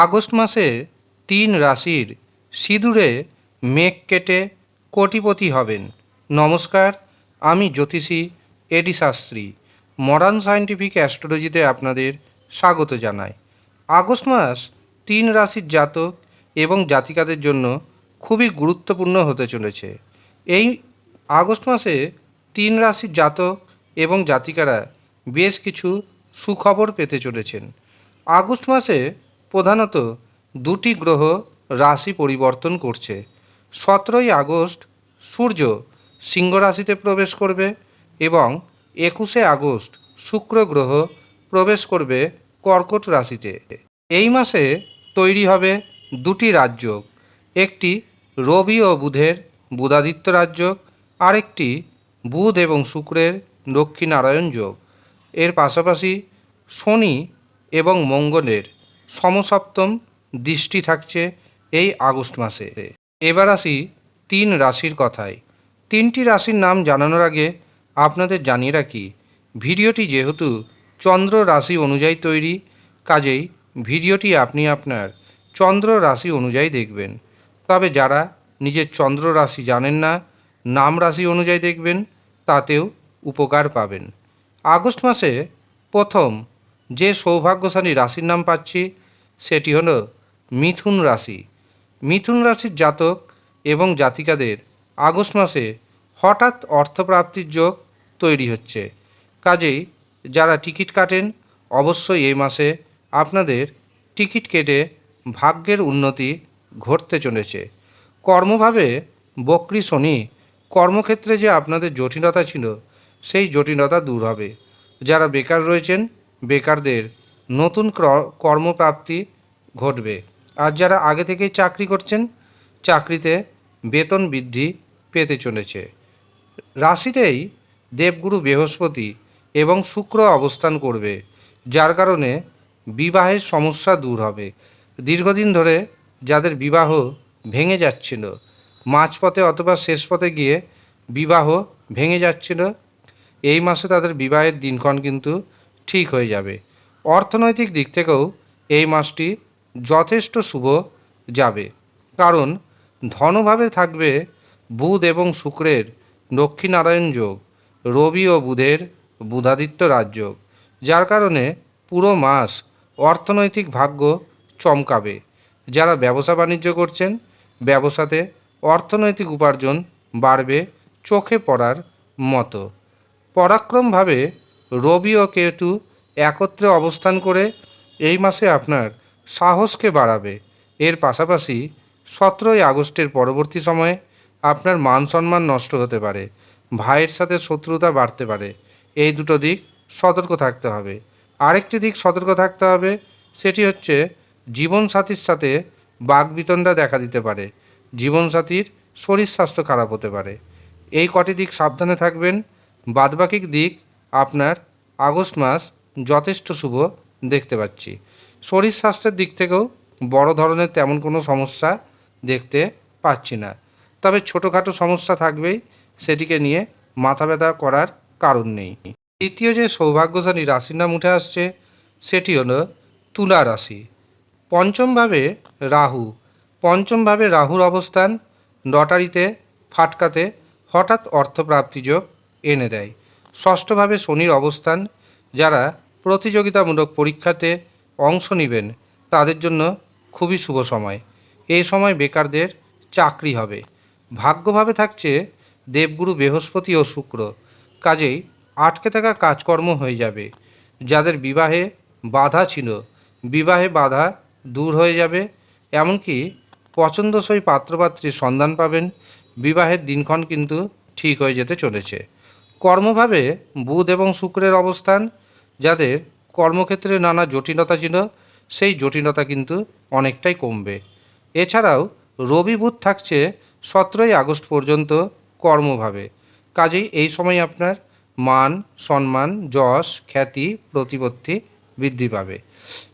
August মাসে তিন রাশির সিঁদুরে মেঘ কেটে কোটিপতি হবেন। নমস্কার, আমি জ্যোতিষী এডি শাস্ত্রী মডার্ন সায়েন্টিফিক অ্যাস্ট্রোলজিতে আপনাদের স্বাগত জানাই। আগস্ট মাস তিন রাশির জাতক এবং জাতিকাদের জন্য খুবই গুরুত্বপূর্ণ হতে চলেছে। এই আগস্ট মাসে তিন রাশির জাতক এবং জাতিকারা বেশ কিছু সুখবর পেতে চলেছেন। আগস্ট মাসে প্রধানত দুটি গ্রহ রাশি পরিবর্তন করছে। সতেরোই আগস্ট সূর্য সিংহ রাশিতে প্রবেশ করবে এবং একুশে আগস্ট শুক্র গ্রহ প্রবেশ করবে কর্কট রাশিতে। এই মাসে তৈরি হবে দুটি রাজ্য একটি রবি ও বুধের বুধাদিত্য রাজ্য আরেকটি বুধ এবং শুক্রের দক্ষিণারায়ণ যোগ। এর পাশাপাশি শনি এবং মঙ্গলের সমসপ্তম দৃষ্টি থাকছে এই আগস্ট মাসে। এবার আসি তিন রাশির কথায়। তিনটি রাশির নাম জানানোর আগে আপনাদের জানিয়ে রাখি, ভিডিওটি যেহেতু চন্দ্র রাশি অনুযায়ী তৈরি, কাজেই ভিডিওটি আপনি আপনার চন্দ্র রাশি অনুযায়ী দেখবেন। তবে যারা নিজের চন্দ্র রাশি জানেন না, নাম রাশি অনুযায়ী দেখবেন, তাতেও উপকার পাবেন। আগস্ট মাসে প্রথম যে সৌভাগ্যশালী রাশির নাম পাচ্ছি সেটি হলো মিথুন রাশি। মিথুন রাশির জাতক এবং জাতিকাদের আগস্ট মাসে হঠাৎ অর্থপ্রাপ্তির যোগ তৈরি হচ্ছে। কাজেই যারা টিকিট কাটেন, অবশ্যই এই মাসে আপনাদের টিকিট কেটে ভাগ্যের উন্নতি ঘটতে চলেছে। কর্মভাবে বক্রি শনি কর্মক্ষেত্রে যে আপনাদের জটিলতা ছিল, সেই জটিলতা দূর হবে। যারা বেকার রয়েছেন, বেকারদের নতুন ক্র- কর্মপ্রাপ্তি ঘটবে। আর যারা আগে থেকেই চাকরি করছেন, চাকরিতে বেতন বৃদ্ধি পেতে চলেছে। রাশিতেই দেবগুরু বৃহস্পতি এবং শুক্র অবস্থান করবে, যার কারণে বিবাহের সমস্যা দূর হবে। দীর্ঘদিন ধরে যাদের বিবাহ ভেঙে যাচ্ছিল, মাঝপথে অথবা শেষ পথে গিয়ে বিবাহ ভেঙে যাচ্ছিল, এই মাসে তাদের বিবাহের দিনক্ষণ কিন্তু ঠিক হয়ে যাবে। অর্থনৈতিক দিক থেকেও এই মাসটি যথেষ্ট শুভ যাবে। কারণ ধনভাবে থাকবে বুধ এবং শুক্রের দক্ষিণারায়ণ যোগ, রবি ও বুধের বুধাদিত্য রাজযোগ যার কারণে পুরো মাস অর্থনৈতিক ভাগ্য চমকাবে। যারা ব্যবসা বাণিজ্য করছেন, ব্যবসাতে অর্থনৈতিক উপার্জন বাড়বে চোখে পড়ার মতো। পরাক্রমভাবে রবি ও কেতু একত্রে অবস্থান করে এই মাসে আপনার সাহসকে বাড়াবে। এর পাশাপাশি সতেরোই আগস্টের পরবর্তী সময়ে আপনার মান সম্মান নষ্ট হতে পারে। ভাইয়ের সাথে শত্রুতা বাড়তে পারে। এই দুটো দিক সতর্ক থাকতে হবে। আরেকটি দিক সতর্ক থাকতে হবে সেটি হচ্ছে জীবনসাথীর সাথে বাগবিতণ্ডা দেখা দিতে পারে। জীবনসাথীর শরীর স্বাস্থ্য খারাপ হতে পারে। এই কটি দিক সাবধানে থাকবেন। বাদবাকি দিক আপনার আগস্ট মাস যথেষ্ট শুভ দেখতে পাচ্ছি। শরীর স্বাস্থ্যের দিক থেকেও বড় ধরনের তেমন কোনো সমস্যা দেখতে পাচ্ছি না। তবে ছোটোখাটো সমস্যা থাকবেই, সেটিকে নিয়ে মাথা ব্যথা করার কারণ নেই। দ্বিতীয় যে সৌভাগ্যশালী রাশির নাম উঠে আসছে, সেটি হলো তুলা রাশি। পঞ্চমভাবে রাহু। পঞ্চমভাবে রাহুর অবস্থান লটারিতে, ফাটকাতে হঠাৎ অর্থপ্রাপ্তি যোগ এনে দেয়। ষষ্ঠভাবে শনির অবস্থান, যারা প্রতিযোগিতামূলক পরীক্ষাতে অংশ নেবেন, তাদের জন্য খুবই শুভ সময়। এই সময় বেকারদের চাকরি হবে। ভাগ্যভাবে থাকছে দেবগুরু বৃহস্পতি ও শুক্র। কাজেই আটকে থাকা কাজকর্ম হয়ে যাবে। যাদের বিবাহে বাধা ছিল, বিবাহে বাধা দূর হয়ে যাবে। এমনকি পছন্দসই পাত্রপাত্রীর সন্ধান পাবেন, বিবাহের দিনক্ষণ কিন্তু ঠিক হয়ে যেতে চলেছে। কর্মভাবে বুধ এবং শুক্রের অবস্থান যাদের কর্মক্ষেত্রে নানা জটিলতা ছিল, সেই জটিলতা কিন্তু অনেকটাই কমবে। এছাড়াও রবি বুধ থাকছে সতেরোই আগস্ট পর্যন্ত কর্মভাবে। কাজেই এই সময় আপনার মান, সম্মান, যশ, খ্যাতি, প্রতিপত্তি বৃদ্ধি পাবে।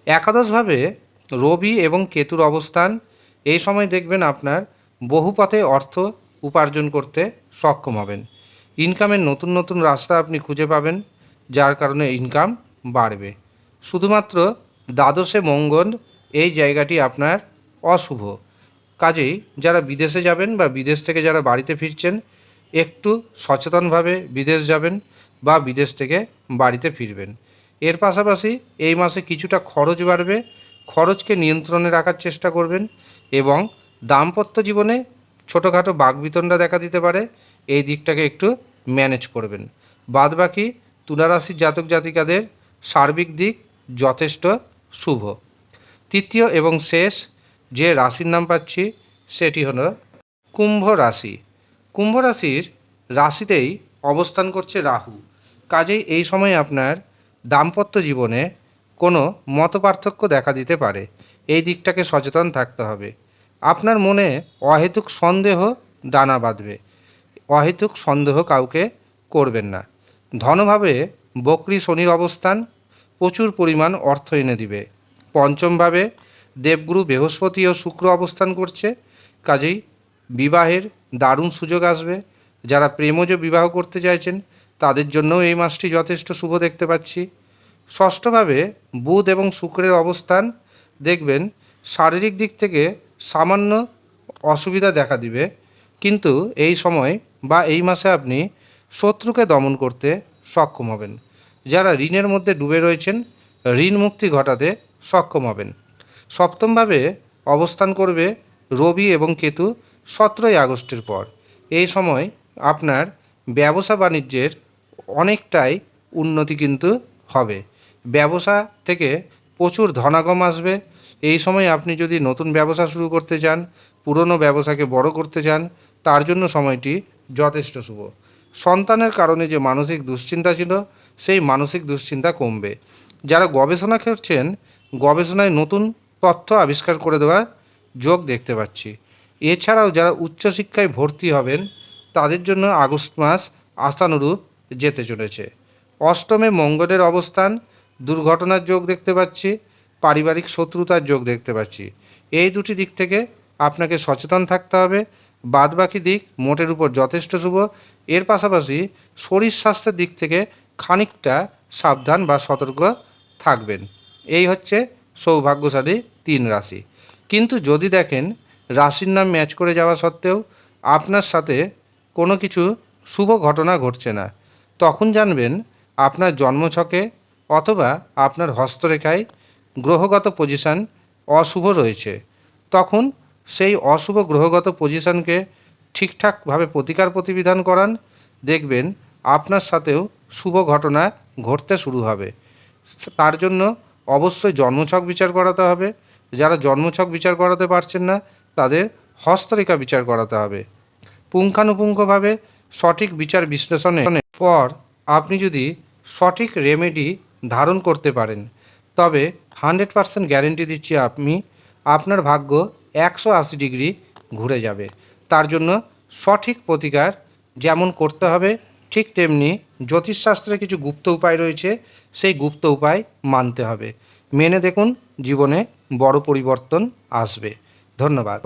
একাদশভাবে রবি এবং কেতুর অবস্থান, এই সময় দেখবেন আপনার বহু পথে অর্থ উপার্জন করতে সক্ষম হবেন। ইনকামের নতুন নতুন রাস্তা আপনি খুঁজে পাবেন। যার কারণে ইনকাম বাড়বে। শুধুমাত্র দ্বাদশে মঙ্গল এই জায়গাটি আপনার অশুভ। কাজেই যারা বিদেশে যাবেন বা বিদেশ থেকে যারা বাড়িতে ফিরছেন, একটু সচেতনভাবে বিদেশ যাবেন বা বিদেশ থেকে বাড়িতে ফিরবেন। এর পাশাপাশি এই মাসে কিছুটা খরচ বাড়বে, খরচকে নিয়ন্ত্রণে রাখার চেষ্টা করবেন এবং দাম্পত্য জীবনে ছোটোখাটো বাগবিতণ্ডা দেখা দিতে পারে, এই দিকটাকে একটু ম্যানেজ করবেন। বাদবাকি তুলারাশির জাতক জাতিকাদের সার্বিক দিক যথেষ্ট শুভ। তৃতীয় এবং শেষ যে রাশির নাম পাচ্ছি সেটি হলো কুম্ভ রাশি। কুম্ভ রাশির রাশিতেই অবস্থান করছে রাহু। কাজেই এই সময় আপনার দাম্পত্য জীবনে কোনো মতপার্থক্য দেখা দিতে পারে। এই দিকটাকে সচেতন থাকতে হবে। আপনার মনে অহেতুক সন্দেহ দানা বাঁধবে। অহেতুক সন্দেহ কাউকে করবেন না। ধনভাবে বকরি শনির অবস্থান প্রচুর পরিমাণ অর্থ এনে দিবে। পঞ্চমভাবে দেবগুরু বৃহস্পতি ও শুক্র অবস্থান করছে। কাজেই বিবাহের দারুণ সুযোগ আসবে। যারা প্রেমজ বিবাহ করতে চাইছেন, তাদের জন্যও এই মাসটি যথেষ্ট শুভ দেখতে পাচ্ছি। ষষ্ঠভাবে বুধ এবং শুক্রের অবস্থান দেখবেন, শারীরিক দিক থেকে সামান্য অসুবিধা দেখা দিবে। কিন্তু এই সময় বা এই মাসে আপনি শত্রুকে দমন করতে সক্ষম হবেন। যারা ঋণের মধ্যে ডুবে রয়েছেন, ঋণ মুক্তি ঘটাতে সক্ষম হবেন। সপ্তমভাবে অবস্থান করবে রবি এবং কেতু সতেরোই আগস্টের পর। এই সময় আপনার ব্যবসা বাণিজ্যের অনেকটাই উন্নতি কিন্তু হবে। ব্যবসা থেকে প্রচুর ধনাগম আসবে। এই সময় আপনি যদি নতুন ব্যবসা শুরু করতে চান, পুরনো ব্যবসাকে বড় করতে চান, তার জন্য সময়টি যথেষ্ট শুভ। সন্তানের কারণে যে মানসিক দুশ্চিন্তা ছিল, সেই মানসিক দুশ্চিন্তা কমবে। যারা গবেষণা করছেন, গবেষণায় নতুন তথ্য আবিষ্কার করে দেওয়ার যোগ দেখতে পাচ্ছি। এছাড়াও যারা উচ্চশিক্ষায় ভর্তি হবেন, তাদের জন্য আগস্ট মাস আশানুরূপ যেতে চলেছে। অষ্টমে মঙ্গলের অবস্থান, দুর্ঘটনার যোগ দেখতে পাচ্ছি, পারিবারিক শত্রুতার যোগ দেখতে পাচ্ছি। এই দুটি দিক থেকে আপনাকে সচেতন থাকতে হবে বাদবাকি দিক মোটের উপর যথেষ্ট শুভ। এর পাশাপাশি শরীর স্বাস্থ্যের দিক থেকে খানিকটা সাবধান বা সতর্ক থাকবেন। এই হচ্ছে সৌভাগ্যশালী তিন রাশি। কিন্তু যদি দেখেন রাশির নাম ম্যাচ করে যাওয়া সত্ত্বেও আপনার সাথে কোনো কিছু শুভ ঘটনা ঘটছে না, তখন জানবেন আপনার জন্মছকে অথবা আপনার হস্তরেখায় গ্রহগত পজিশান অশুভ রয়েছে। তখন সেই অশুভ গ্রহগত পজিশনকে ঠিকঠাকভাবে প্রতিকার প্রতিবিধান করান। দেখবেন আপনার সাথেও শুভ ঘটনা ঘটতে শুরু হবে। তার জন্য অবশ্যই জন্মছক বিচার করাতে হবে। যারা জন্মছক বিচার করাতে পারছেন না, তাদের হস্তরেখা বিচার করাতে হবে। পুঙ্খানুপুঙ্খভাবে সঠিক বিচার বিশ্লেষণের পর আপনি যদি সঠিক রেমেডি ধারণ করতে পারেন, তবে হান্ড্রেড পারসেন্ট গ্যারেন্টি দিচ্ছি আপনি, আপনার ভাগ্য একশো আশি ডিগ্রি ঘুরে যাবে। তার জন্য সঠিক প্রতিকার যেমন করতে হবে, ঠিক তেমনি জ্যোতিষশাস্ত্রে কিছু গুপ্ত উপায় রয়েছে, সেই গুপ্ত উপায় মানতে হবে। মেনে দেখুন, জীবনে বড় পরিবর্তন আসবে। ধন্যবাদ।